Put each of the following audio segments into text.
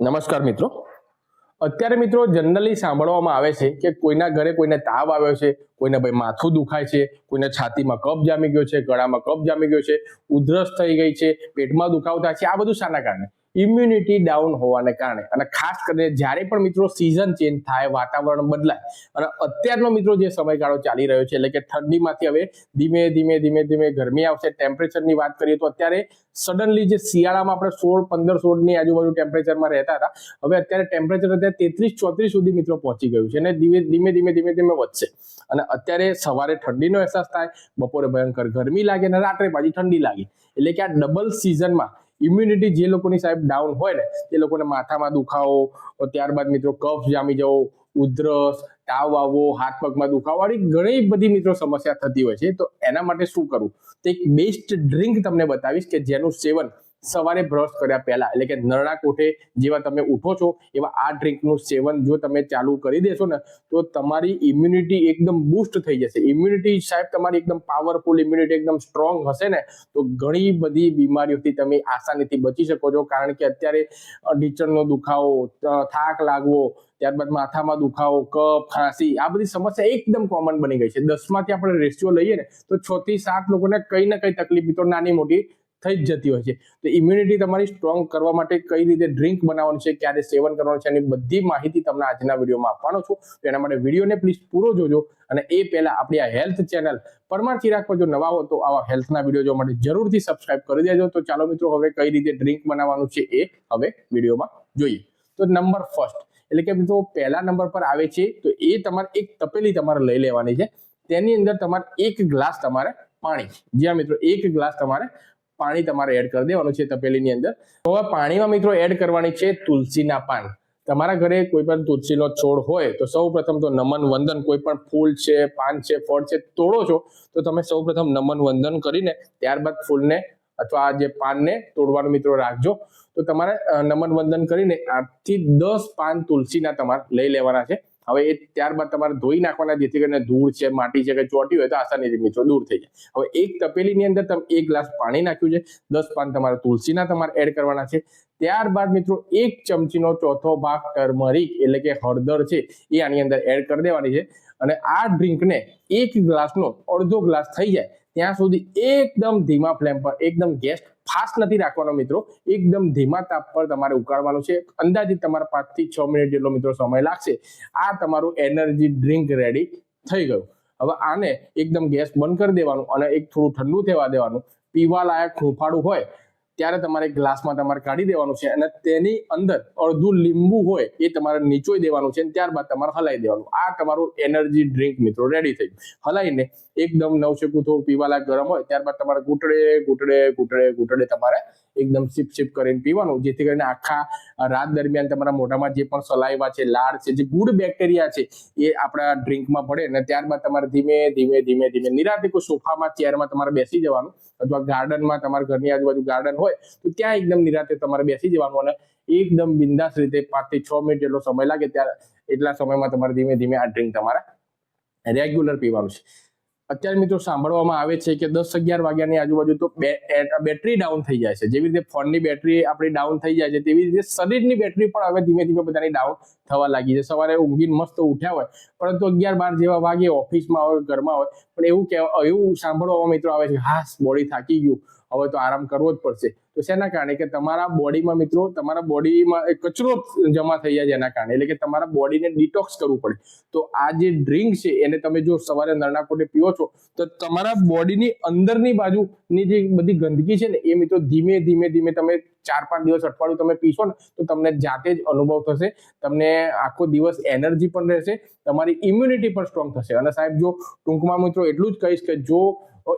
નમસ્કાર મિત્રો. અત્યારે મિત્રો જનરલી સાંભળવામાં આવે છે કે કોઈના ઘરે કોઈને તાવ આવ્યો છે, કોઈને ભાઈ માથું દુખાય છે, કોઈને છાતીમાં કફ જામી ગયો છે, ગળામાં કફ જામી ગયો છે, ઉધરસ થઈ ગઈ છે, પેટમાં દુખાવો થાય છે, આ બધું શાના કારણે. ઇમ્યુનિટી ડાઉન હોવાને કારણે. અને ખાસ કરીને જ્યારે પણ મિત્રો સિઝન ચેન્જ થાય, વાતાવરણ બદલાય, અને અત્યારનો મિત્રો જે સમયગાળો ચાલી રહ્યો છે, એટલે કે ઠંડીમાંથી હવે ધીમે ધીમે ધીમે ધીમે ગરમી આવશે. ટેમ્પરેચરની વાત કરીએ તો અત્યારે સડનલી જે શિયાળામાં આપણે સોળ, પંદર સોળની આજુબાજુ ટેમ્પરેચરમાં રહેતા હતા, હવે અત્યારે ટેમ્પરેચર અત્યારે તેત્રીસ, ચોત્રીસ સુધી મિત્રો પહોંચી ગયું છે અને ધીમે ધીમે ધીમે ધીમે ધીમે વધશે. અને અત્યારે સવારે ઠંડીનો અહેસાસ થાય, બપોરે ભયંકર ગરમી લાગે અને રાત્રે પાછી ઠંડી લાગે. એટલે કે આ ડબલ સિઝનમાં ઇમ્યુનિટી જે લોકોની સાહેબ ડાઉન હોય ને, તે લોકોને માથામાં દુખાવો ત્યારબાદ મિત્રો કફ જામી જવો, ઉધરસ, તાવ આવવો, હાથ પગમાં દુખાવો આવી ઘણી બધી મિત્રો સમસ્યા થતી હોય છે. તો એના માટે શું કરવું તો એક બેસ્ટ ડ્રિંક તમને બતાવીશ કે જેનું સેવન સવારે બ્રશ કર્યા પહેલા, એટલે કે નરણા કોઠે જેવા તમે ઉઠો છો, એવા આ ડ્રિંકનું સેવન જો તમે ચાલુ કરી દેશો ને, તો તમારી ઇમ્યુનિટી એકદમ બૂસ્ટ થઈ જશે. ઇમ્યુનિટી સાહેબ, તમારી એકદમ પાવરફુલ ઇમ્યુનિટી એકદમ સ્ટ્રોંગ હશે ને, તો ઘણી બધી બીમારીઓથી તમે આસાનીથી બચી શકો છો. કારણ કે અત્યારે ઢીચણનો દુખાવો થાક લાગવો, ત્યારબાદ માથામાં દુખાવો, કફ, ખાંસી, આ બધી સમસ્યા એકદમ કોમન બની ગઈ છે. દસમાંથી આપણે રેશિયો લઈએ ને, તો છ થી સાત લોકોને કંઈ ને કંઈ તકલીફ તો નાની મોટી થઈ જ જતી હોય છે. તો ઇમ્યુનિટી તમારી સ્ટ્રોંગ કરવા માટે કઈ રીતે ડ્રિંક બનાવવાનું છે, ક્યારે સેવન કરવાનું છે, એની બધી માહિતી તમને આજના વિડીયોમાં આપવાનો છું. તો એના માટે વિડીયોને પ્લીઝ પૂરો જોજો અને એ પહેલા આપણી આ હેલ્થ ચેનલ પરમાર ચિરાગ પર જો નવા હો તો આવા હેલ્થના વીડિયો જોવા માટે જરૂરથી સબસ્ક્રાઇબ કરી દેજો. તો ચાલો મિત્રો, હવે કઈ રીતે ડ્રિંક બનાવવાનું છે એ હવે વિડીયોમાં જોઈએ. તો નંબર ફર્સ્ટ એટલે કે મિત્રો પહેલા નંબર પર આવે છે, તો એ તમારે એક તપેલી તમારે લઈ લેવાની છે. તેની અંદર તમારે એક ગ્લાસ તમારે પાણી જ્યાં મિત્રો એક ગ્લાસ તમારે પાણી તમારે એડ કરી દેવાનું છે તપેલીની અંદર. હવે પાણીમાં મિત્રો એડ કરવાની છે તુલસીના પાન. તમારા ઘરે કોઈ પણ તુલસીનો છોડ હોય તો સૌ પ્રથમ તો નમન વંદન, કોઈ પણ ફૂલ છે, પાન છે, ફળ છે, તોડો છો, તો તમે સૌ પ્રથમ નમન વંદન કરીને ત્યારબાદ ફૂલને અથવા જે પાનને તોડવાનું મિત્રો રાખજો. તો તમારે નમન વંદન કરીને આઠથી દસ પાન તુલસીના તમારે લઈ લેવાના છે. હવે એ ત્યારબાદ તમારે ધોઈ નાખવાના, જેથી કરીને ધૂળ છે, માટી છે, કે ચોટી હોય તો આસાનીથી મિત્રો દૂર થઈ જાય. હવે એક તપેલીની અંદર તમે એક ગ્લાસ પાણી નાખ્યું છે. દસ પાન તમારે તુલસીના તમારે એડ કરવાના છે. ત્યારબાદ મિત્રો એક ચમચીનો ચોથો ભાગ ટર્મરિક એટલે કે હળદર છે, એ આની અંદર એડ કરી દેવાની છે. અને આ ડ્રિંકને એક ગ્લાસનો અડધો ગ્લાસ થઈ જાય. ત્યાં સુધી એકદમ ધીમા ફ્લેમ પર, એકદમ ગેસ ફાસ્ટ નથી રાખવાનો મિત્રો, એકદમ ધીમા તાપ પર તમારે ઉકાળવાનો છે. અંદાજિત તમારા પાંચથી છ મિનિટ જેટલો મિત્રો સમય લાગશે. આ તમારું એનર્જી ડ્રિંક રેડી થઈ ગયું. હવે આને એકદમ ગેસ બંધ કરી દેવાનું અને એક થોડું ઠંડુ થવા દેવાનું. પીવા લાયક હૂંફાળું હોય ત્યારે તમારે ગ્લાસમાં તમારે કાઢી દેવાનું છે અને તેની અંદર અડધું લીંબુ હોય એ તમારે નીચોઈ દેવાનું છે ત્યારબાદ તમારે હલાઈ દેવાનું. આ તમારું એનર્જી ડ્રિંક મિત્રો રેડી થઈ હલાવીને એકદમ નવશેકું થોડું પીવાલાયક ગરમ હોય, ત્યારબાદ તમારે ઘૂંટડે ઘૂંટડે ઘૂંટડે ઘૂંટડે તમારે એકદમ સિપ સિપ કરીને પીવાનું, જેથી કરીને આખા રાત દરમિયાન તમારા મોઢામાં જે પણ સલાઈવા છે, લાળ છે, જે ગુડ બેક્ટેરિયા છે, એ આપણા ડ્રિંકમાં પડે અને ત્યારબાદ તમારે ધીમે ધીમે ધીમે ધીમે, નિરાતે કોઈ સોફામાં, ચેરમાં તમારે બેસી જવાનું અથવા ગાર્ડનમાં તમારા ઘરની આજુબાજુ ગાર્ડન હોય, તો ત્યાં એકદમ નિરાતે તમારે બેસી જવાનું અને એકદમ બિંદાસ રીતે પાંચથી છ મિનિટ જેટલો સમય લાગે, ત્યારે એટલા સમયમાં તમારે ધીમે ધીમે આ ડ્રિંક તમારે રેગ્યુલર પીવાનું છે. અત્યારે મિત્રો સાંભળવામાં આવે છે કે દસ અગિયાર વાગ્યાની આજુબાજુ તો બેટરી ડાઉન થઈ જાય છે. જેવી રીતે ફોનની બેટરી આપણી ડાઉન થઈ જાય છે, તેવી રીતે શરીરની બેટરી પણ હવે ધીમે ધીમે બધાની ડાઉન થવા લાગી છે. સવારે ઊંઘીને મસ્ત ઉઠ્યા હોય, પરંતુ અગિયાર બાર જેવા વાગે ઓફિસમાં હોય, ઘરમાં હોય, પણ એવું કહેવા એવું સાંભળવામાં મિત્રો આવે છે હાસ બોડી થાકી ગયું. હવે તો આરામ કરવો જ પડશે. તો શેના કારણે કે તમારા બોડીમાં મિત્રો, તમારા બોડીમાં કચરો જમા થઈ જાય એના કારણે. એટલે કે તમારા બોડીને ડિટોક્સ કરવું પડે. તો આ જે ડ્રિંક છે, એને તમે જો સવારે નરણા કોટે પીઓ છો, તો તમારા બોડીની અંદરની બાજુની જે બધી ગંદકી છે ને, એ મિત્રો ધીમે ધીમે ધીમે તમે ચાર, પાંચ દિવસ અઠવાડિયું તમે પીશો ને, તો તમને જાતે જ અનુભવ થશે. તમને આખો દિવસ એનર્જી પણ રહેશે, તમારી ઇમ્યુનિટી પણ સ્ટ્રોંગ થશે. અને સાહેબ, જો ટૂંકમાં મિત્રો એટલું જ કહીશ કે જો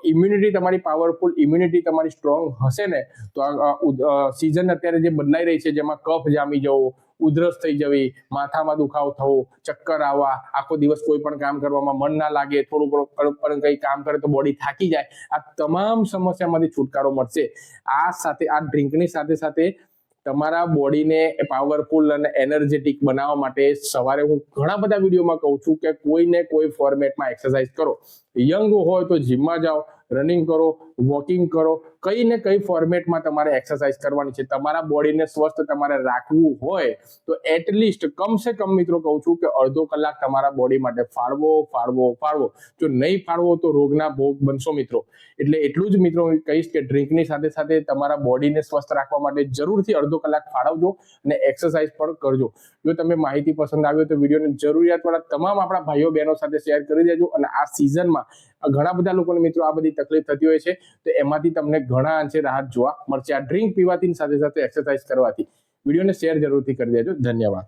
ઇમ્યુનિટી તમારી પાવરફુલ ઇમ્યુનિટી તમારી સ્ટ્રોંગ હશે ને, તો આ સિઝન અત્યારે જે બદલાઈ રહી છે, જેમાં કફ જામી જવો ઉધરસ થઈ જવી, માથામાં દુખાવો થવો, ચક્કર આવવા, આખો દિવસ કોઈ પણ કામ કરવામાં મન ના લાગે થોડું પણ કંઈ કામ કરે તો બોડી થાકી જાય. આ તમામ સમસ્યામાંથી છુટકારો મળશે. આ સાથે, આ ડ્રિંકની સાથે સાથે તમારા બોડીને પાવરફુલ અને એનર્જેટિક બનાવવા માટે સવારે હું ઘણા બધા વિડીયોમાં કહું છું કે કોઈને કોઈ ફોર્મેટમાં એક્સરસાઇઝ કરો. યંગ હોય તો જીમમાં જાઓ રનિંગ કરો, વોકિંગ કરો, કઈ ને કઈ ફોર્મેટમાં તમારે એક્સરસાઇઝ કરવાની છે. તમારા બોડીને સ્વસ્થ તમારે રાખવું હોય તો એટલીસ્ટ કમસે કમ મિત્રો કહું છું કે અડધો કલાક તમારા બોડી માટે ફાળવો ફાળવો ફાળવો. જો નહીં ફાળવો તો રોગના ભોગ બનશો મિત્રો. એટલે એટલું જ મિત્રો કહીશ કે ડ્રિંકની સાથે સાથે તમારા બોડીને સ્વસ્થ રાખવા માટે જરૂરથી અડધો કલાક ફાળવજો અને એક્સરસાઇઝ પણ કરજો. જો તમે માહિતી પસંદ આવ્યો તો વિડીયોને જરૂરિયાતવાળા તમામ આપણા ભાઈઓ બહેનો સાથે શેર કરી દેજો અને આ સિઝનમાં ઘણા બધા લોકોને મિત્રો આ બધી તકલીફ થતી હોય છે. તો એમાંથી તમને ઘણા અંશે રાહત જોવા મળશે. આ ડ્રિંક પીવાથી સાથે સાથે એક્સરસાઇઝ કરવાથી. વિડીયોને શેર જરૂરથી કરી દેજો. ધન્યવાદ.